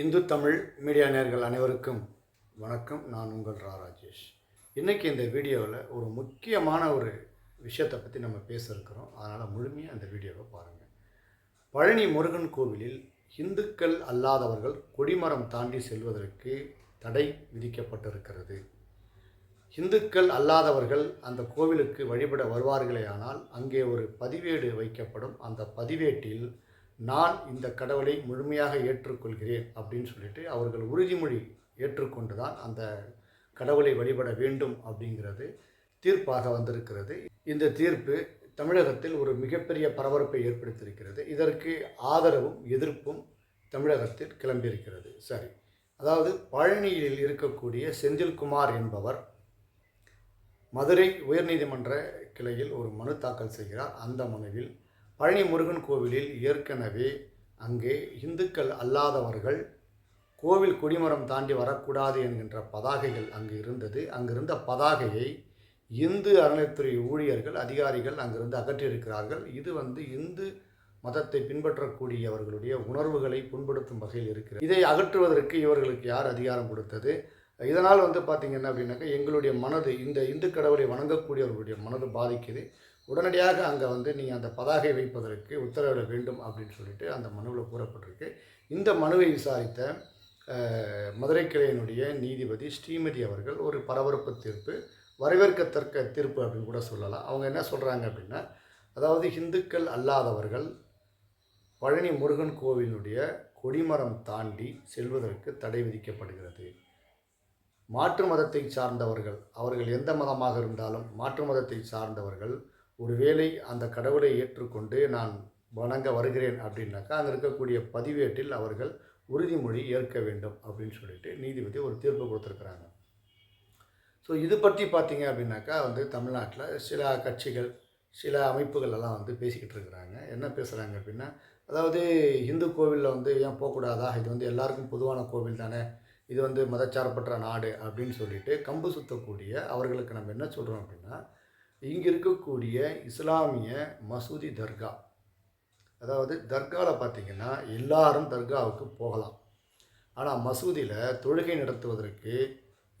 Hindu Tamil media நேர்கள் அனைவருக்கும் வணக்கம். நான் உங்கள் ரா ராஜேஷ். இன்றைக்கி இந்த வீடியோவில் ஒரு முக்கியமான ஒரு விஷயத்தை பற்றி நம்ம பேச இருக்கிறோம் அதனால் முழுமையாக அந்த வீடியோவை பாருங்கள் பழனி முருகன் கோவிலில் இந்துக்கள் அல்லாதவர்கள் கொடிமரம் தாண்டி செல்வதற்கு தடை விதிக்கப்பட்டிருக்கிறது. இந்துக்கள் அல்லாதவர்கள் அந்த கோவிலுக்கு வழிபட வருவார்களேயானால் அங்கே ஒரு பதிவேடு வைக்கப்படும். அந்த பதிவேட்டில் நான் இந்த கடவுளை முழுமையாக ஏற்றுக்கொள்கிறேன் அப்படின்னு சொல்லிட்டு அவர்கள் உறுதிமொழி ஏற்றுக்கொண்டு தான் அந்த கடவுளை வழிபட வேண்டும் அப்படிங்கிறது தீர்ப்பாக வந்திருக்கிறது. இந்த தீர்ப்பு தமிழகத்தில் ஒரு மிகப்பெரிய பரபரப்பை ஏற்படுத்தியிருக்கிறது. இதற்கு ஆதரவும் எதிர்ப்பும் தமிழகத்தில் கிளம்பியிருக்கிறது. சரி அதாவது பழனியில் இருக்கக்கூடிய செந்தில்குமார் என்பவர் மதுரை உயர்நீதிமன்ற கிளையில் ஒரு மனு தாக்கல் செய்கிறார். அந்த மனுவில் பழனி முருகன் கோவிலில் ஏற்கனவே அங்கே இந்துக்கள் அல்லாதவர்கள் கோவில் கொடிமரம் தாண்டி வரக்கூடாது என்கின்ற பதாகைகள் அங்கு இருந்தது. அங்கிருந்த பதாகையை இந்து அறநிலைத்துறை ஊழியர்கள் அதிகாரிகள் அங்கிருந்து அகற்றியிருக்கிறார்கள். இது வந்து இந்து மதத்தை பின்பற்றக்கூடியவர்களுடைய உணர்வுகளை புண்படுத்தும் வகையில் இருக்கிறது. இதை அகற்றுவதற்கு இவர்களுக்கு யார் அதிகாரம் கொடுத்தது? இதனால் வந்து பார்த்திங்கன்னா அப்படின்னாக்கா எங்களுடைய மனது இந்த இந்து கடவுளை வணங்கக்கூடியவர்களுடைய மனது பாதிக்குது. உடனடியாக அங்கே வந்து நீங்கள் அந்த பதாகை வைப்பதற்கு உத்தரவிட வேண்டும் அப்படின்னு சொல்லிட்டு அந்த மனுவில் கூறப்பட்டிருக்கு. இந்த மனுவை விசாரித்த மதுரை கிளையினுடைய நீதிபதி ஸ்ரீமதி அவர்கள் ஒரு பரபரப்பு தீர்ப்பு வரவேற்கத்தக்க தீர்ப்பு அப்படின்னு கூட சொல்லலாம். அவங்க என்ன சொல்கிறாங்க அப்படின்னா அதாவது இந்துக்கள் அல்லாதவர்கள் பழனி முருகன் கோவிலுடைய கொடிமரம் தாண்டி செல்வதற்கு தடை விதிக்கப்படுகிறது. மாற்று மதத்தை சார்ந்தவர்கள் அவர்கள் எந்த மதமாக இருந்தாலும் மாற்று மதத்தை சார்ந்தவர்கள் ஒருவேளை அந்த கடவுளை ஏற்றுக்கொண்டு நான் வணங்க வருகிறேன் அப்படின்னாக்கா அங்கே இருக்கக்கூடிய பதிவேட்டில் அவர்கள் உறுதிமொழி ஏற்க வேண்டும் அப்படின்னு சொல்லிட்டு நீதிபதி ஒரு தீர்ப்பு கொடுத்துருக்குறாங்க. ஸோ இது பற்றி பார்த்தீங்க அப்படின்னாக்கா வந்து தமிழ்நாட்டில் சில கட்சிகள் சில அமைப்புகள் எல்லாம் வந்து பேசிக்கிட்டு இருக்கிறாங்க. என்ன பேசுகிறாங்க அப்படின்னா அதாவது இந்து கோவிலில் வந்து ஏன் போகக்கூடாதா? இது வந்து எல்லாருக்கும் பொதுவான கோவில் தானே இது வந்து மதச்சார்பற்ற நாடு அப்படின்னு சொல்லிட்டு கம்பு சுத்தக்கூடிய அவர்களுக்கு நம்ம என்ன சொல்கிறோம் அப்படின்னா இங்கே இருக்கக்கூடிய இஸ்லாமிய மசூதி தர்கா. அதாவது தர்காவில் பார்த்தீங்கன்னா எல்லாரும் தர்காவுக்கு போகலாம். ஆனால் மசூதியில் தொழுகை நடத்துவதற்கு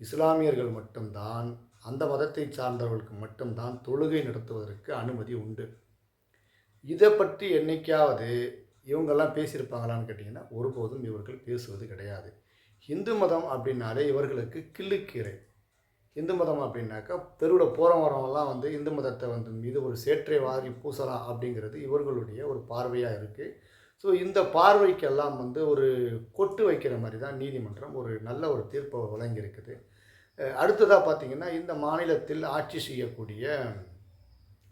இஸ்லாமியர்கள் மட்டும்தான் அந்த மதத்தை சார்ந்தவர்களுக்கு மட்டும்தான் தொழுகை நடத்துவதற்கு அனுமதி உண்டு. இதை பற்றி என்னைக்காவது இவங்கெல்லாம் பேசியிருப்பாங்களான்னு கேட்டிங்கன்னா ஒருபோதும் இவர்கள் பேசுவது கிடையாது. இந்து மதம் அப்படின்னாலே இவர்களுக்கு கிள்ளுக்கீரை. இந்து மதம் அப்படின்னாக்கா தெருவில் போகிற வரவங்கலாம் வந்து இந்து மதத்தை வந்து மீது ஒரு சேற்றை வாரி பூசலாம் அப்படிங்கிறது இவர்களுடைய ஒரு பார்வையாக இருக்குது ஸோ இந்த பார்வைக்கெல்லாம் வந்து ஒரு கொட்டு வைக்கிற மாதிரி தான் நீதிமன்றம் ஒரு நல்ல ஒரு தீர்ப்பை வழங்கியிருக்குது. அடுத்ததாக பார்த்தீங்கன்னா இந்த மாநிலத்தில் ஆட்சி செய்யக்கூடிய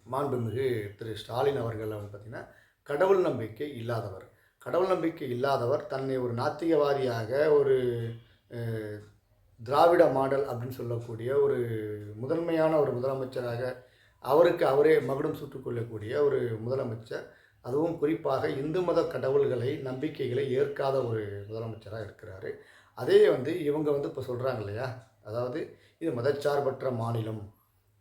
மாண்புமிகு திரு ஸ்டாலின் அவர்கள் வந்து பார்த்திங்கன்னா கடவுள் நம்பிக்கை இல்லாதவர். கடவுள் நம்பிக்கை இல்லாதவர் தன்னை ஒரு நாத்திகவாதியாக ஒரு திராவிட மாடல் அப்படின்னு சொல்லக்கூடிய ஒரு முதன்மையான ஒரு முதலமைச்சராக அவருக்கு அவரே மகுடம் சுட்டுக்கொள்ளக்கூடிய ஒரு முதலமைச்சர். அதுவும் குறிப்பாக இந்து மத கடவுள்களை நம்பிக்கைகளை ஏற்காத ஒரு முதலமைச்சராக இருக்கிறாரு. அதே வந்து இவங்க வந்து இப்போ சொல்கிறாங்க இல்லையா? அதாவது இது மதச்சார்பற்ற மாநிலம்.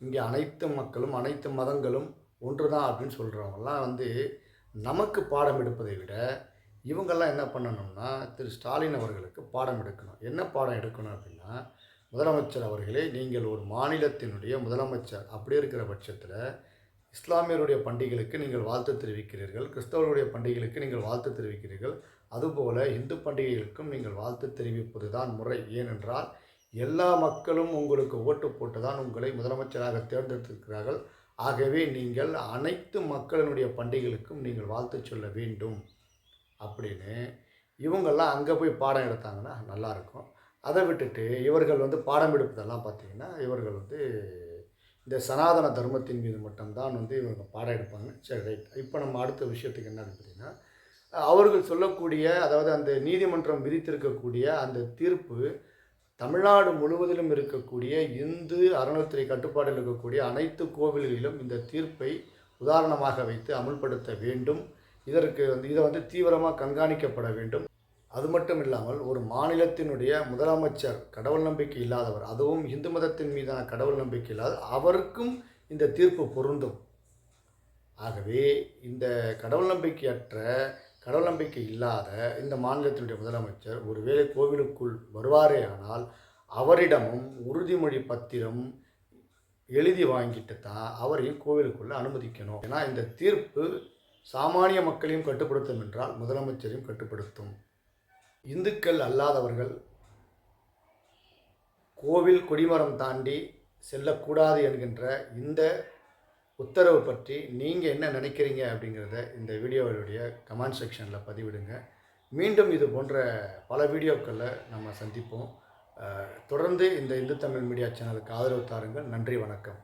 இங்கே அனைத்து மக்களும் அனைத்து மதங்களும் ஒன்று தான் அப்படின்னு சொல்கிறவங்கலாம் வந்து நமக்கு பாடம் எடுப்பதை விட இவங்கெல்லாம் என்ன பண்ணணும்னா திரு ஸ்டாலின் அவர்களுக்கு பாடம் எடுக்கணும். என்ன பாடம் எடுக்கணும் அப்படின்னா முதலமைச்சர் அவர்களே நீங்கள் ஒரு மாநிலத்தினுடைய முதலமைச்சர். அப்படி இருக்கிற பட்சத்தில் இஸ்லாமியருடைய பண்டிகைகளுக்கு நீங்கள் வாழ்த்து தெரிவிக்கிறீர்கள் கிறிஸ்தவர்களுடைய பண்டிகைகளுக்கு நீங்கள் வாழ்த்து தெரிவிக்கிறீர்கள். அதுபோல இந்து பண்டிகைகளுக்கும் நீங்கள் வாழ்த்து தெரிவிப்பது தான் முறை. ஏனென்றால் எல்லா மக்களும் உங்களுக்கு ஓட்டு போட்டு தான் உங்களை முதலமைச்சராக தேர்ந்தெடுத்திருக்கிறார்கள். ஆகவே நீங்கள் அனைத்து மக்களினுடைய பண்டிகைகளுக்கும் நீங்கள் வாழ்த்து சொல்ல வேண்டும். அப்படின்னு இவங்கெல்லாம் அங்கே போய் பாடம் எடுத்தாங்கன்னா நல்லாயிருக்கும். அதை விட்டுட்டு இவர்கள் வந்து பாடம் எடுப்பதெல்லாம் பார்த்திங்கன்னா இவர்கள் வந்து இந்த சனாதன தர்மத்தின் மீது மட்டும்தான் வந்து இவங்க பாடம் எடுப்பாங்க. சரி ரைட். இப்போ நம்ம அடுத்த விஷயத்துக்கு என்ன பார்த்தீங்கன்னா அவர்கள் சொல்லக்கூடிய அதாவது அந்த நீதிமன்றம் விதித்திருக்கக்கூடிய அந்த தீர்ப்பு தமிழ்நாடு முழுவதிலும் இருக்கக்கூடிய இந்து அறநிலைத்துறை கட்டுப்பாட்டில் இருக்கக்கூடிய அனைத்து கோவில்களிலும் இந்த தீர்ப்பை உதாரணமாக வைத்து அமுல்படுத்த வேண்டும். இதற்கு வந்து இதை வந்து தீவிரமாக கண்காணிக்கப்பட வேண்டும். அது மட்டும் இல்லாமல் ஒரு மாநிலத்தினுடைய முதலமைச்சர் கடவுள் நம்பிக்கை இல்லாதவர் அதுவும் இந்து மதத்தின் மீதான கடவுள் நம்பிக்கை இல்லாத அவருக்கும் இந்த தீர்ப்பு பொருந்தும். ஆகவே இந்த கடவுள் நம்பிக்கையற்ற கடவுள் நம்பிக்கை இல்லாத இந்த மாநிலத்தினுடைய முதலமைச்சர் ஒருவேளை கோவிலுக்குள் வருவாரே ஆனால் அவரிடமும் உறுதிமொழி பத்திரம் எழுதி வாங்கிட்டு தான் அவரையும் கோவிலுக்குள்ளே அனுமதிக்கணும். ஏன்னா இந்த தீர்ப்பு சாமானிய மக்களையும் கட்டுப்படுத்தும் என்றால் முதலமைச்சரையும் கட்டுப்படுத்தும். இந்துக்கள் அல்லாதவர்கள் கோவில் கொடிமரம் தாண்டி செல்லக்கூடாது என்கின்ற இந்த உத்தரவு பற்றி நீங்கள் என்ன நினைக்கிறீங்க அப்படிங்கிறத இந்த வீடியோவுடைய கமெண்ட் செக்ஷனில் பதிவிடுங்க. மீண்டும் இது போன்ற பல வீடியோக்களில் நம்ம சந்திப்போம். தொடர்ந்து இந்த இந்து தமிழ் மீடியா சேனலுக்கு ஆதரவு தாருங்கள். நன்றி வணக்கம்.